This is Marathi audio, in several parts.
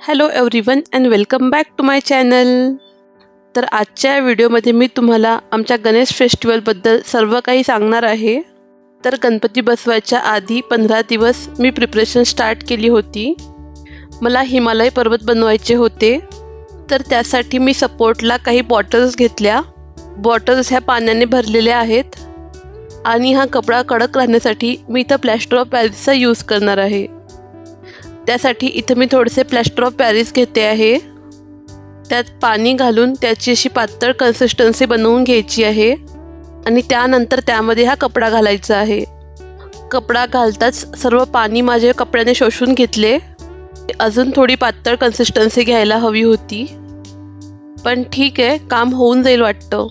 Hello everyone and welcome back to my channel तर आजच्या व्हिडिओमध्ये मी तुम्हाला आमच्या गणेश फेस्टिवलबद्दल सर्व काही सांगणार आहे. तर गणपती बसवायच्या आधी पंधरा दिवस मी प्रिपरेशन स्टार्ट केली होती. मला हिमालय पर्वत बनवायचे होते. तर त्यासाठी मी सपोर्टला काही बॉटल्स घेतल्या. बॉटल्स ह्या पाण्याने भरलेल्या आहेत. आणि हा कपडा कडक राहण्यासाठी मी इथं प्लॅस्टर ऑफ पॅरिसचा यूज करणार आहे. त्यासाठी इथं मी थोडेसे प्लॅस्टर ऑफ पॅरिस घेते आहे. त्यात पाणी घालून त्याची अशी पातळ कन्सिस्टन्सी बनवून घ्यायची आहे. आणि त्यानंतर त्यामध्ये हा कपडा घालायचा आहे. कपडा घालताच सर्व पाणी माझ्या कपड्याने शोषून घेतले. अजून थोडी पातळ कन्सिस्टन्सी घ्यायला हवी होती. पण ठीक आहे काम होऊन जाईल वाटतं.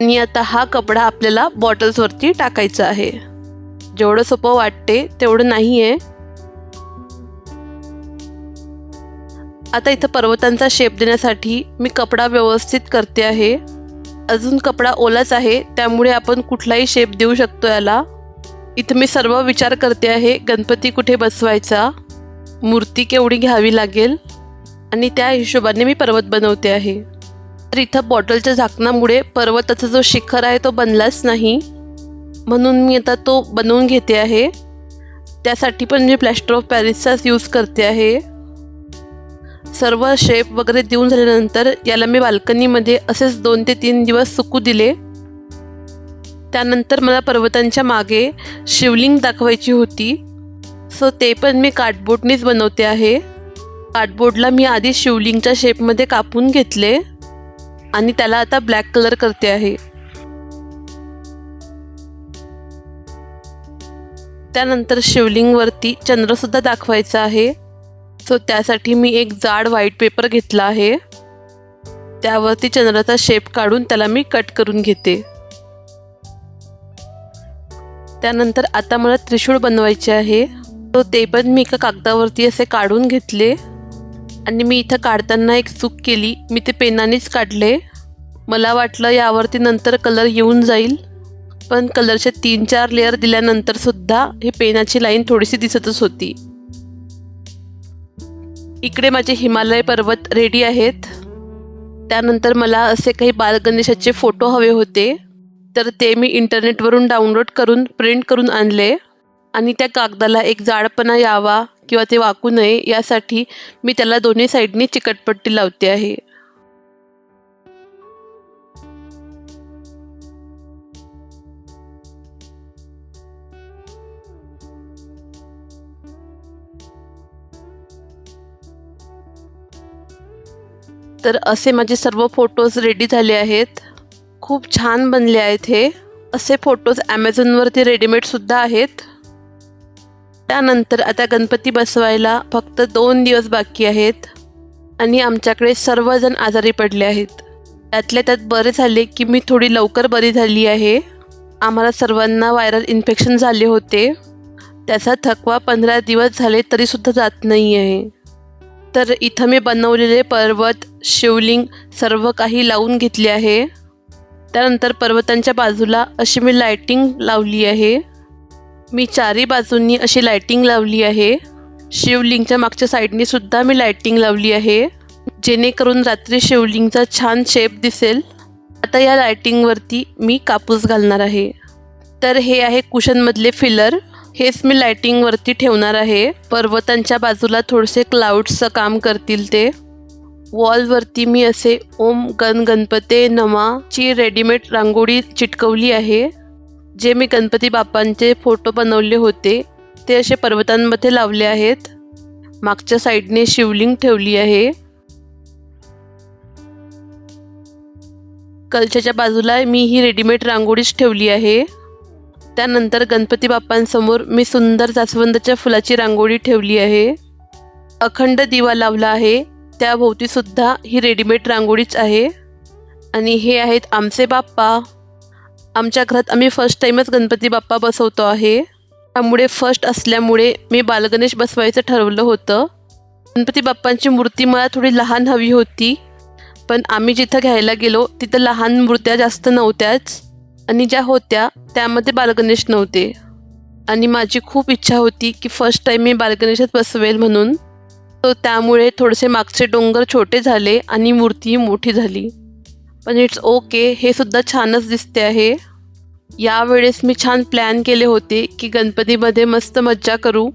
आणि आता हा कपडा आपल्याला बॉटल्सवरती टाकायचा आहे. जेवढं सोपं वाटते तेवढं नाही आहे आता इथं पर्वतांचा शेप देण्यासाठी मी कपडा व्यवस्थित करते आहे. अजून कपडा ओलाच आहे त्यामुळे आपण कुठलाही शेप देऊ शकतो याला. इथं मी सर्व विचार करते आहे गणपती कुठे बसवायचा? मूर्ती केवढी घ्यावी लागेल? आणि त्या हिशोबाने मी पर्वत बनवते आहे. तर इथं बॉटलच्या झाकणामुळे पर्वताचा जो शिखर आहे तो बनलाच नाही. म्हणून मी आता तो बनवून घेते आहे. त्यासाठी पण मी प्लॅस्टर ऑफ पॅरिसचाच यूज करते आहे. सर्व शेप वगैरे देऊन झाल्यानंतर याला मी बाल्कनीमध्ये असेच दोन ते तीन दिवस सुकू दिले. त्यानंतर मला पर्वतांच्या मागे शिवलिंग दाखवायची होती. सो ते पण मी कार्डबोर्डनीच बनवते आहे. कार्डबोर्डला मी आधी शिवलिंगच्या शेपमध्ये कापून घेतले आणि त्याला आता ब्लॅक कलर करते आहे. त्यानंतर शिवलिंगवरती चंद्रसुद्धा दाखवायचा आहे. सो त्यासाठी मी एक जाड व्हाईट पेपर घेतला आहे. त्यावरती चंद्राचा शेप काढून त्याला मी कट करून घेते. त्यानंतर आता मला त्रिशूळ बनवायचे आहे. तो ते पण मी एका कागदावरती असे काढून घेतले. आणि मी इथं काढताना एक चूक केली. मी ते पेनानेच काढले. मला वाटलं यावरती नंतर कलर येऊन जाईल. पण कलरचे तीन चार लेअर दिल्यानंतर सुद्धा हे पेनाची लाईन थोडीशी दिसतच होती. इकडे माझे हिमालय पर्वत रेडी आहेत. त्यानंतर मला असे काही बालगणेशाचे फोटो हवे होते. तर ते मी इंटरनेटवरून डाउनलोड करून प्रिंट करून आणले. आणि त्या कागदाला एक जाडपणा यावा किंवा ते वाकू नये यासाठी मी त्याला दोन्ही साईडनी चिकटपट्टी लावते आहे. तर असे माझे सर्व फोटोज रेडी झाले आहेत. खूप छान बनले आहेत हे. असे फोटोज ॲमेझॉनवरती रेडीमेडसुद्धा आहेत. त्यानंतर आता गणपती बसवायला फक्त दोन दिवस बाकी आहेत. आणि आमच्याकडे सर्वजण आजारी पडले आहेत. त्यातल्या त्यात बरे झाले की मी थोडी लवकर बरी झाली आहे. आम्हाला सर्वांना व्हायरल इन्फेक्शन झाले होते. त्याचा थकवा पंधरा दिवस झाले तरीसुद्धा जात नाही आहे तर इथं मी बनवलेले पर्वत शिवलिंग सर्व काही लावून घेतले आहे. त्यानंतर पर्वतांच्या बाजूला अशी मी लायटिंग लावली आहे. मी चारी बाजूंनी अशी लायटिंग लावली आहे. शिवलिंगच्या मागच्या साईडने सुद्धा मी लायटिंग लावली आहे. जेणेकरून रात्री शिवलिंगचा छान शेप दिसेल. आता या लायटिंगवरती मी कापूस घालणार आहे. तर हे आहे कुशनमधले फिलर हेच मी लायटिंगवरती ठेवणार आहे. पर्वतांच्या बाजूला थोडेसे क्लाउड्सचं काम करतील ते. वॉलवरती मी असे ओम गण गणपते नमाची रेडीमेड रांगोळी चिटकवली आहे. जे मी गणपती बाप्पांचे फोटो बनवले होते ते असे पर्वतांमध्ये लावले आहेत. मागच्या साईडने शिवलिंग ठेवली आहे. कलशाच्या बाजूला मी ही रेडीमेड रांगोळीच ठेवली आहे. त्यानंतर गणपती बाप्पांसमोर मी सुंदर जास्वंदाच्या फुलाची रांगोळी ठेवली आहे. अखंड दिवा लावला आहे. त्याभोवतीसुद्धा ही रेडीमेड रांगोळीच आहे. आणि हे आहेत आमचे बाप्पा. आमच्या घरात आम्ही फर्स्ट टाईमच गणपती बाप्पा बसवतो आहे. त्यामुळे फर्स्ट असल्यामुळे मी बालगणेश बसवायचं ठरवलं होतं. गणपती बाप्पांची मूर्ती मला थोडी लहान हवी होती. पण आम्ही जिथं घ्यायला गेलो तिथं लहान मूर्त्या जास्त नव्हत्याच. आणि ज्या होत्या त्यामध्ये बालगणेश नव्हते. आणि माझी खूप इच्छा होती की फर्स्ट टाईम मी बालगणेशात बसवेल म्हणून. तो त्यामुळे थोडेसे मागचे डोंगर छोटे झाले आणि मूर्तीही मोठी झाली. पण इट्स ओके हे सुद्धा छानच दिसते आहे. यावेळेस मी छान प्लॅन केले होते की गणपतीमध्ये मस्त मज्जा करू.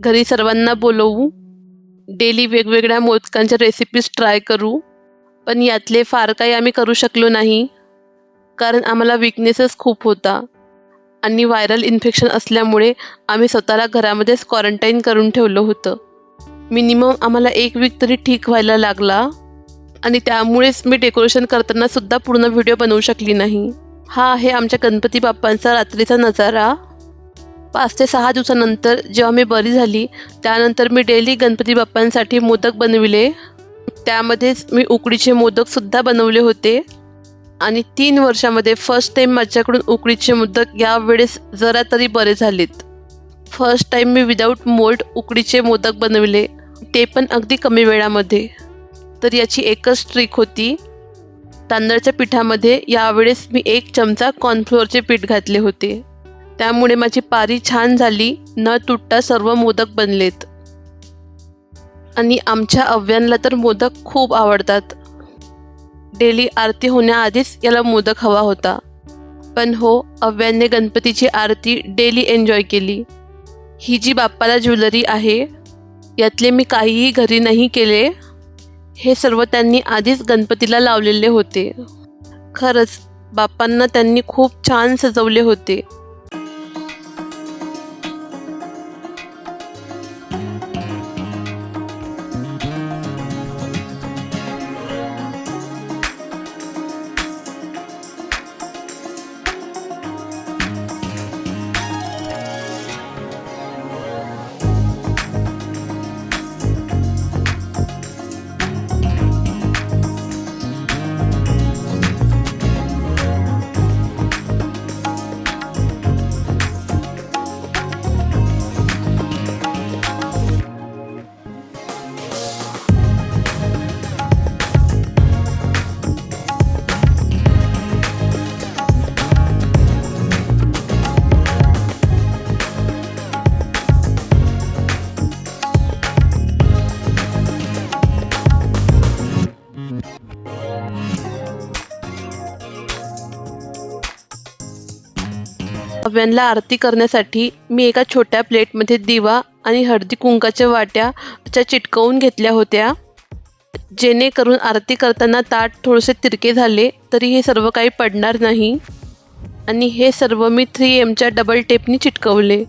घरी सर्वांना बोलवू. डेली वेगवेगळ्या मोदकांच्या रेसिपीज ट्राय करू. पण यातले फार काही आम्ही करू शकलो नाही. कारण आम्हाला विकनेसच खूप होता. आणि व्हायरल इन्फेक्शन असल्यामुळे आम्ही स्वतःला घरामध्येच क्वारंटाईन करून ठेवलं होतं. मिनिमम आम्हाला एक वीक तरी ठीक व्हायला लागला. आणि त्यामुळेच मी डेकोरेशन करताना सुद्धा पूर्ण व्हिडिओ बनवू शकली नाही. हा आहे आमच्या गणपती बाप्पांचा रात्रीचा नजारा. पाच ते सहा दिवसानंतर जेव्हा मी बरी झाली त्यानंतर मी डेली गणपती बाप्पांसाठी मोदक बनविले. त्यामध्येच मी उकडीचे मोदकसुद्धा बनवले होते. आणि तीन वर्षामध्ये फर्स्ट टाईम माझ्याकडून उकडीचे मोदक यावेळेस जरा तरी बरे झालेत. फर्स्ट टाईम मी विदाऊट मोल्ड उकडीचे मोदक बनविले ते पण अगदी कमी वेळामध्ये. तर याची एकच ट्रिक होती तांदळाच्या पिठामध्ये यावेळेस मी एक चमचा कॉर्नफ्लोअरचे पीठ घातले होते. त्यामुळे माझी पारी छान झाली न तुटता सर्व मोदक बनलेत. आणि आमच्या अव्यांना तर मोदक खूप आवडतात. डेली आरती होण्याआधीच याला मोदक हवा होता. पण हो अव्याने गणपतीची आरती डेली एन्जॉय केली. ही जी बाप्पाला ज्वेलरी आहे यातले मी काहीही घरी नाही केले हे सर्व त्यांनी आधीच गणपतीला लावलेले होते. खरंच बाप्पांना त्यांनी खूप छान सजवले होते. दिव्यांना आरती करण्यासाठी मी एका छोट्या प्लेटमध्ये दिवा आणि हळदी कुंकाच्या वाट्या त्याच्या चिटकवून घेतल्या होत्या. जेणेकरून आरती करताना ताट थोडेसे तिरके झाले तरी हे सर्व काही पडणार नाही. आणि हे सर्व मी थ्री एमच्या डबल टेपनी चिटकवले.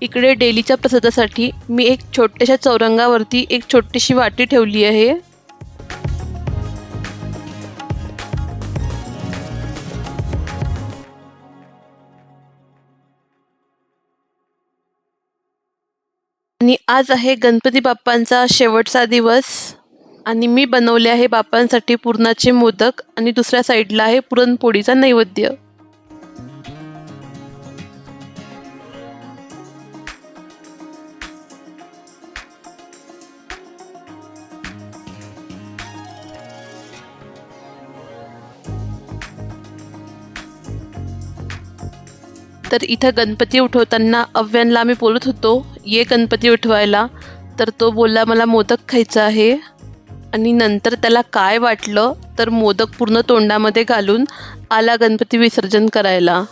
इकडे डेलीच्या प्रसादासाठी मी एक छोट्याशा चौरंगावरती एक छोटीशी वाटी ठेवली आहे. आणि आज आहे गणपती बाप्पांचा शेवटचा दिवस. आणि मी बनवले आहे बाप्पांसाठी पुरणाचे मोदक आणि दुसऱ्या साईडला आहे पुरणपोळीचा नैवेद्य. तर इथं गणपती उठवताना अव्यांना आम्ही बोलत होतो ये गणपती उठवायला. तर तो बोलला मला मोदक खायचा आहे. आणि नंतर त्याला काय वाटलं तर मोदक पूर्ण तोंडामध्ये घालून आला गणपती विसर्जन करायला.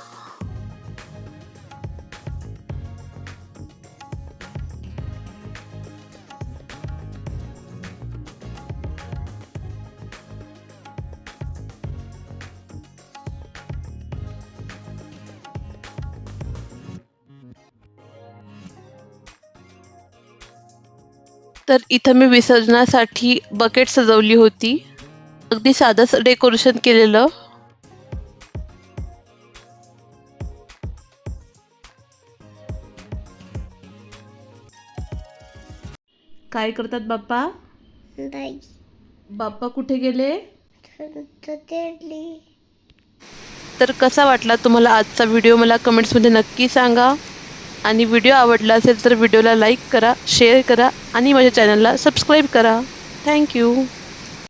तर इथं मी विसर्जनासाठी बकेट सजवली होती. अगदी साधंच डेकोरेशन केलेलं. काय करतात बाप्पा? बाप्पा कुठे गेले? तर कसा वाटला तुम्हाला आजचा व्हिडिओ मला कमेंट्समध्ये नक्की सांगा. आणि व्हिडिओ आवडला असेल तर व्हिडिओला लाईक करा शेअर करा आणि माझ्या चॅनलला सबस्क्राईब करा. थँक्यू